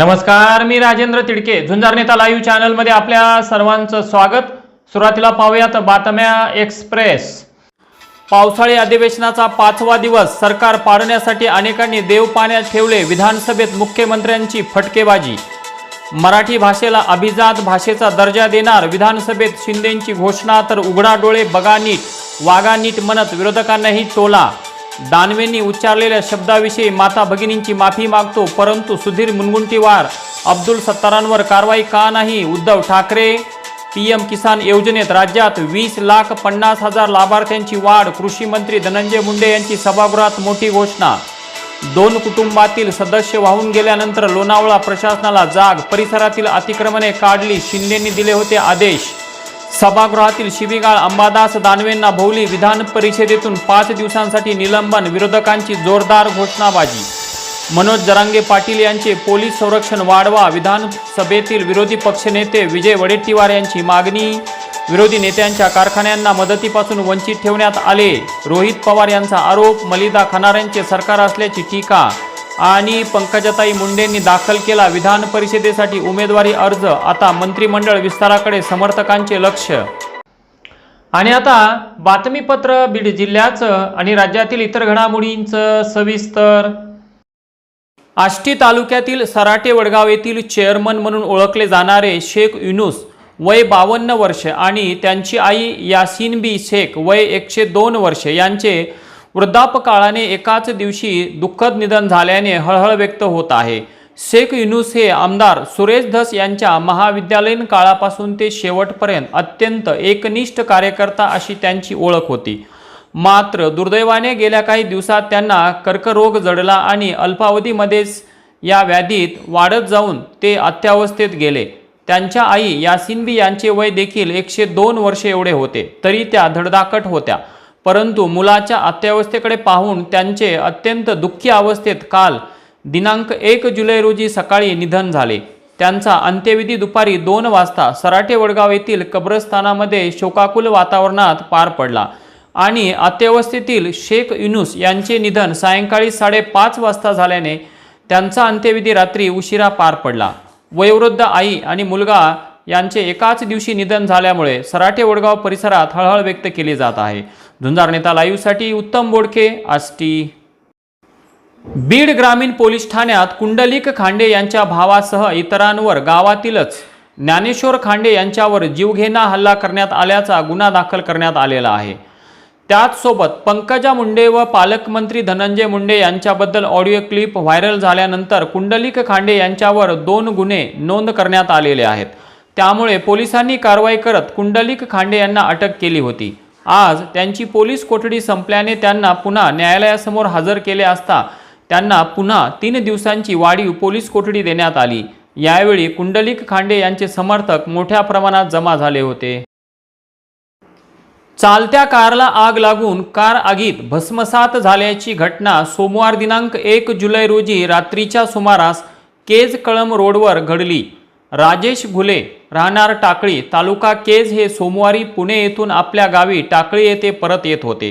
नमस्कार मी राजेंद्र तिडके. झुंजार नेता लाईव्ह चॅनलमध्ये आपल्या सर्वांचं स्वागत. सुरुवातीला पाहूयात बातम्या एक्सप्रेस. पावसाळी अधिवेशनाचा पाचवा दिवस सरकार पाडण्यासाठी अनेकांनी देव पाण्यात ठेवले विधानसभेत मुख्यमंत्र्यांची फटकेबाजी. मराठी भाषेला अभिजात भाषेचा दर्जा देणार विधानसभेत शिंदेंची घोषणा तर उघडा डोळे बघा नीट वागा नीट म्हणत विरोधकांनाही टोला. दानवेंनी उच्चारलेल्या शब्दाविषयी माता भगिनींची माफी मागतो परंतु सुधीर मुनगुंटीवार अब्दुल सत्तारांवर कारवाई का नाही? उद्धव ठाकरे पीएम किसान योजनेत राज्यात वीस लाख पन्नास हजार लाभार्थ्यांची वाढ कृषी मंत्री धनंजय मुंडे यांची सभागृहात मोठी घोषणा. दोन कुटुंबातील सदस्य वाहून गेल्यानंतर लोणावळा प्रशासनाला जाग परिसरातील अतिक्रमणे काढली शिंदेंनी दिले होते आदेश. सभागृहातील शिबिगाळ अंबादास दानवेंना भोवली विधान परिषदेतून पाच दिवसांसाठी निलंबन विरोधकांची जोरदार घोषणाबाजी. मनोज जरांगे पाटील यांचे पोलीस संरक्षण वाढवा विधानसभेतील विरोधी पक्षनेते विजय वडेट्टीवार यांची मागणी. विरोधी नेत्यांच्या कारखान्यांना मदतीपासून वंचित ठेवण्यात आले रोहित पवार यांचा आरोप मलिदा खनाऱ्यांचे सरकार असल्याची टीका. आणि पंकजाताई मुंडेंनी दाखल केला विधान परिषदेसाठी उमेदवारी अर्ज. आता मंत्रिमंडळ विस्ताराकडे समर्थकांचे लक्ष. आणि आता बातमीपत्र बीड जिल्ह्याचं आणि राज्यातील इतर घडामोडींचं सविस्तर. आष्टी तालुक्यातील सराटे वडगाव येथील चेअरमन म्हणून ओळखले जाणारे शेख युनुस वय बावन्न वर्ष आणि त्यांची आई यासिन बी शेख वय एकशे दोन वर्ष यांचे वृद्धापकाळाने एकाच दिवशी दुःखद निधन झाल्याने हळहळ व्यक्त होत आहे. शेख युनुस हे आमदार सुरेश धस यांच्या महाविद्यालयीन काळापासून ते शेवटपर्यंत अत्यंत एकनिष्ठ कार्यकर्ता अशी त्यांची ओळख होती. मात्र दुर्दैवाने गेल्या काही दिवसात त्यांना कर्करोग जडला आणि अल्पावधीमध्येच या व्याधीत वाढत जाऊन ते अत्यावस्थेत गेले. त्यांच्या आई यासिनबी यांचे वय देखील एकशे दोन वर्षे एवढे होते. तरी त्या धडधाकट होत्या. परंतु मुलाच्या अत्यवस्थेकडे पाहून त्यांचे अत्यंत दुःखी अवस्थेत काल दिनांक एक जुलै रोजी सकाळी निधन झाले. त्यांचा अंत्यविधी दुपारी दोन वाजता सराटे वडगाव येथील कब्रस्थानामध्ये शोकाकुल वातावरणात पार पडला आणि अत्यवस्थेतील शेख युनुस यांचे निधन सायंकाळी साडेपाच वाजता झाल्याने त्यांचा अंत्यविधी रात्री उशिरा पार पडला. वयोवृद्ध आई आणि मुलगा यांचे एकाच दिवशी निधन झाल्यामुळे सराटे वडगाव परिसरात हळहळ व्यक्त केली जात आहे. झुंजार नेता लाईव्हसाठी उत्तम बोडके आष्टी. बीड ग्रामीण पोलीस ठाण्यात कुंडलिक खांडे यांच्या भावासह इतरांवर गावातीलच. ज्ञानेश्वर खांडे यांच्यावर जीवघेणा हल्ला करण्यात आल्याचा गुन्हा दाखल करण्यात आलेला आहे. त्याचसोबत पंकजा मुंडे व पालकमंत्री धनंजय मुंडे यांच्याबद्दल ऑडिओ क्लिप व्हायरल झाल्यानंतर कुंडलिक खांडे यांच्यावर दोन गुन्हे नोंद करण्यात आलेले आहेत. त्यामुळे पोलिसांनी कारवाई करत कुंडलिक खांडे यांना अटक केली होती. आज त्यांची पोलीस कोठडी संपल्याने त्यांना पुन्हा न्यायालयासमोर हजर केले असता त्यांना पुन्हा तीन दिवसांची वाढीव पोलीस कोठडी देण्यात आली. यावेळी कुंडलिक खांडे यांचे समर्थक मोठ्या प्रमाणात जमा झाले होते. चालत्या कारला आग लागून कार आगीत भस्मसात झाल्याची घटना सोमवार दिनांक एक जुलै रोजी रात्रीच्या सुमारास केज कळम रोडवर घडली. राजेश घुले राहणार टाकळी तालुका केज हे सोमवारी पुणे येथून आपल्या गावी टाकळी येथे परत येत होते.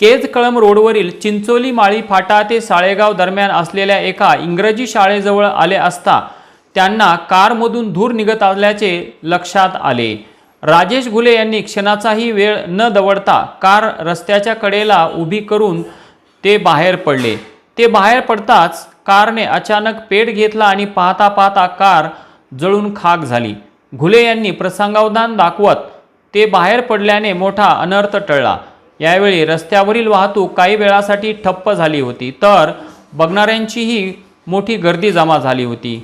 केज कळम रोडवरील चिंचोली माळी फाटा ते साळेगाव दरम्यान असलेल्या एका इंग्रजी शाळेजवळ आले असता त्यांना कारमधून धूर निघत असल्याचे लक्षात आले. राजेश घुले यांनी क्षणाचाही वेळ न दवडता कार रस्त्याच्या कडेला उभी करून ते बाहेर पडले. ते बाहेर पडताच कारने अचानक पेट घेतला आणि पाहता पाहता कार जळून खाक झाली. घुले यांनी प्रसंगावधान दाखवत ते बाहेर पडल्याने मोठा अनर्थ टळला. यावेळी रस्त्यावरील वाहतूक काही वेळासाठी ठप्प झाली होती तर बघणाऱ्यांचीही मोठी गर्दी जमा झाली होती.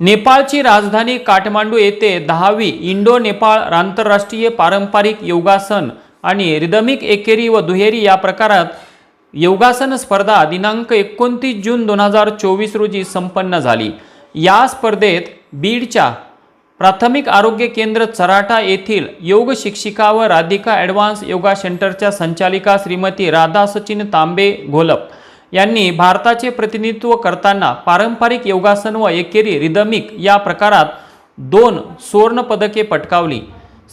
नेपाळची राजधानी काठमांडू येथे दहावी इंडो नेपाळ आंतरराष्ट्रीय पारंपरिक योगासन आणि रिदमिक एकेरी व दुहेरी या प्रकारात योगासन स्पर्धा दिनांक एकोणतीस जून दोन हजार चोवीस रोजी संपन्न झाली. या स्पर्धेत बीडच्या प्राथमिक आरोग्य केंद्र चराटा येथील योग शिक्षिका व राधिका ॲडव्हान्स योगा सेंटरच्या संचालिका श्रीमती राधा सचिन तांबे घोलप यांनी भारताचे प्रतिनिधित्व करताना पारंपरिक योगासन व एकेरी रिदमिक या प्रकारात दोन सुवर्णपदके पटकावली.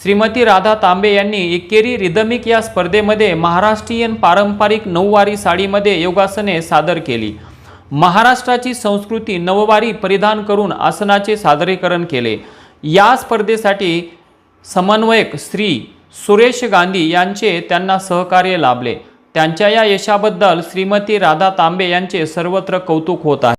श्रीमती राधा तांबे यांनी एकेरी रिदमिक या स्पर्धेमध्ये महाराष्ट्रीयन पारंपरिक नऊवारी साडीमध्ये योगासने सादर केली. महाराष्ट्राची संस्कृती नववारी परिधान करून आसनाचे सादरीकरण केले. या स्पर्धेसाठी समन्वयक श्री सुरेश गांधी यांचे त्यांना सहकार्य लाभले. त्यांच्या या यशाबद्दल श्रीमती राधा तांबे यांचे सर्वत्र कौतुक होत आहे.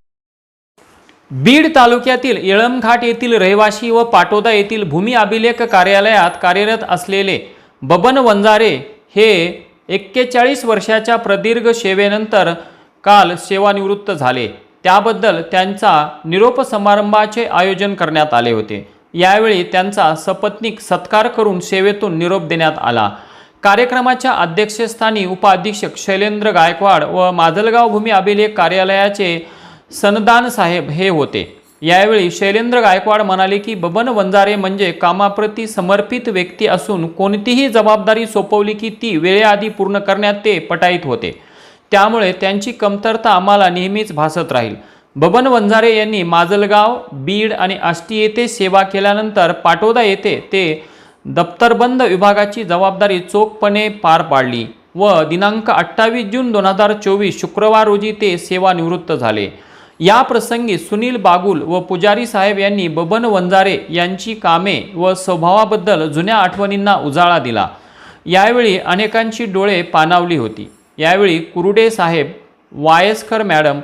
बीड तालुक्यातील येळमघाट येथील रहिवासी व पाटोदा येथील भूमी अभिलेख कार्यालयात कार्यरत असलेले बबन वंजारे हे एक्केचाळीस वर्षाच्या प्रदीर्घ सेवेनंतर काल सेवानिवृत्त झाले. त्याबद्दल त्यांचा निरोप समारंभाचे आयोजन करण्यात आले होते. यावेळी त्यांचा सपत्नीक सत्कार करून सेवेतून निरोप देण्यात आला. कार्यक्रमाच्या अध्यक्षस्थानी उपाधीक्षक शैलेंद्र गायकवाड व माजलगाव भूमी अभिलेख कार्यालयाचे सनदान साहेब हे होते. यावेळी शैलेंद्र गायकवाड म्हणाले की बबन वंजारे म्हणजे कामाप्रती समर्पित व्यक्ती असून कोणतीही जबाबदारी सोपवली की ती वेळेआधी पूर्ण करण्यात ते पटाईत होते. त्यामुळे त्यांची कमतरता आम्हाला नेहमीच भासत राहील. बबन वंजारे यांनी माजलगाव बीड आणि आष्टी येथे सेवा केल्यानंतर पाटोदा येथे ते दप्तरबंद विभागाची जबाबदारी चोखपणे पार पाडली व दिनांक अठ्ठावीस जून दोन हजार चोवीस शुक्रवार रोजी ते सेवानिवृत्त झाले. या प्रसंगी सुनील बागुल व पुजारी साहेब यांनी बबन वंजारे यांची कामे व स्वभावाबद्दल जुन्या आठवणींना उजाळा दिला. यावेळी अनेकांची डोळे पाणावली होती. यावेळी कुरुडे साहेब वायस्कर मॅडम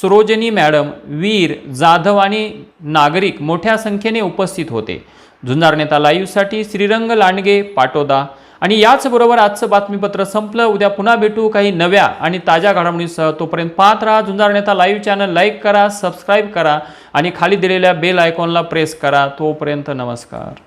सरोजनी मॅडम वीर जाधव आणि नागरिक मोठ्या संख्येने उपस्थित होते. झुंजार नेता लाईव्हसाठी श्रीरंग लांडगे पाटोदा आणि याचबरोबर आजचं बातमीपत्र संपलं. उद्या पुन्हा भेटू काही नव्या आणि ताज्या घडामोडीसह. तोपर्यंत पाहत राहा Zunjar Neta live channel like करा सबस्क्राईब करा आणि खाली दिलेल्या बेल आयकॉनला प्रेस करा. तोपर्यंत नमस्कार.